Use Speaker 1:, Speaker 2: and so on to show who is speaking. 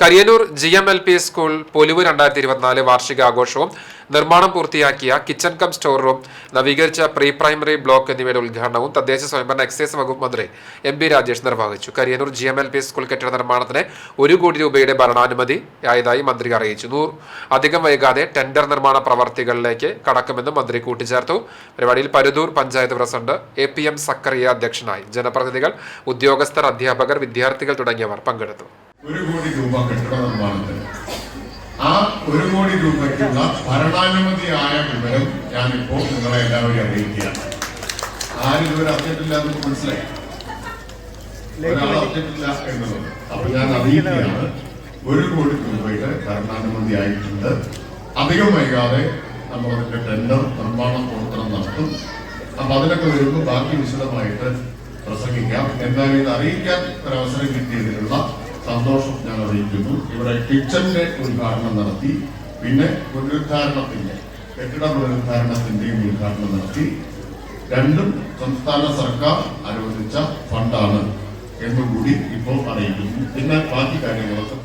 Speaker 1: Kariyannur G M L P school പൊലിവ് രണ്ടായിരത്തി ഇരുപത്തിനാല് വാർഷികാഘോഷവും നിർമ്മാണം പൂർത്തിയാക്കിയ കിച്ചൺ കം സ്റ്റോർ റൂം നവീകരിച്ച പ്രീ പ്രൈമറി ബ്ലോക്ക് എന്നിവയുടെ ഉദ്ഘാടനവും തദ്ദേശ സ്വയംഭരണ എക്സൈസ് വകുപ്പ് മന്ത്രി എം പി രാജേഷ് നിർവഹിച്ചു. Kariyannur G M L P school കെട്ടിട നിർമ്മാണത്തിന് ഒരു കോടി രൂപയുടെ ഭരണാനുമതി ആയതായി മന്ത്രി അറിയിച്ചു. നൂറ് അധികം വൈകാതെ ടെൻഡർ നിർമ്മാണ പ്രവർത്തികളിലേക്ക് കടക്കുമെന്നും മന്ത്രി കൂട്ടിച്ചേർത്തു. പരിപാടിയിൽ Paruthur panchayat president A P M Zakariya അധ്യക്ഷനായി. ജനപ്രതിനിധികൾ ഉദ്യോഗസ്ഥർ അധ്യാപകർ വിദ്യാർത്ഥികൾ തുടങ്ങിയവർ പങ്കെടുത്തു.
Speaker 2: ഒരു കോടി രൂപ കെട്ടിട നിർമ്മാണത്തിന്. ആ ഒരു കോടി രൂപയ്ക്കുള്ള ഭരണാനുമതി ആയ വിവരം ഞാനിപ്പോ നിങ്ങളെ എല്ലാവരെയും അറിയിക്കുകയാണ്. ആരും ഇതുവരെ അറിഞ്ഞിട്ടില്ല എന്ന് മനസ്സിലായി. ഒരാൾ അറിഞ്ഞിട്ടില്ല എന്നുള്ളത്. അപ്പൊ ഞാൻ അറിയിക്കുകയാണ് ഒരു കോടി രൂപയുടെ ഭരണാനുമതി ആയിട്ടുണ്ട്. അധികം വൈകാതെ നമ്മൾ അതിന്റെ ടെൻഡർ നിർമ്മാണ പ്രവർത്തനം നടത്തും. അപ്പൊ അതിനൊക്കെ വരുമ്പോൾ ബാക്കി വിശദമായിട്ട് പ്രസംഗിക്കാം. എന്തായാലും ഇത് അറിയിക്കാൻ ഒരവസരം കിട്ടിയതിനുള്ള സന്തോഷം ഞാൻ അറിയിക്കുന്നു ഇവിടെ കിച്ചന്റെ ഉദ്ഘാടനം നടത്തി പിന്നെ പുനരുദ്ധാരണത്തിന്റെ കെട്ടിട പുനരുദ്ധാരണത്തിന്റെയും ഉദ്ഘാടനം നടത്തി. രണ്ടും സംസ്ഥാന സർക്കാർ അനുവദിച്ച ഫണ്ടാണ് എന്നും കൂടി ഇപ്പോൾ അറിയിക്കുന്നു. പിന്നെ ബാക്കി കാര്യങ്ങളൊക്കെ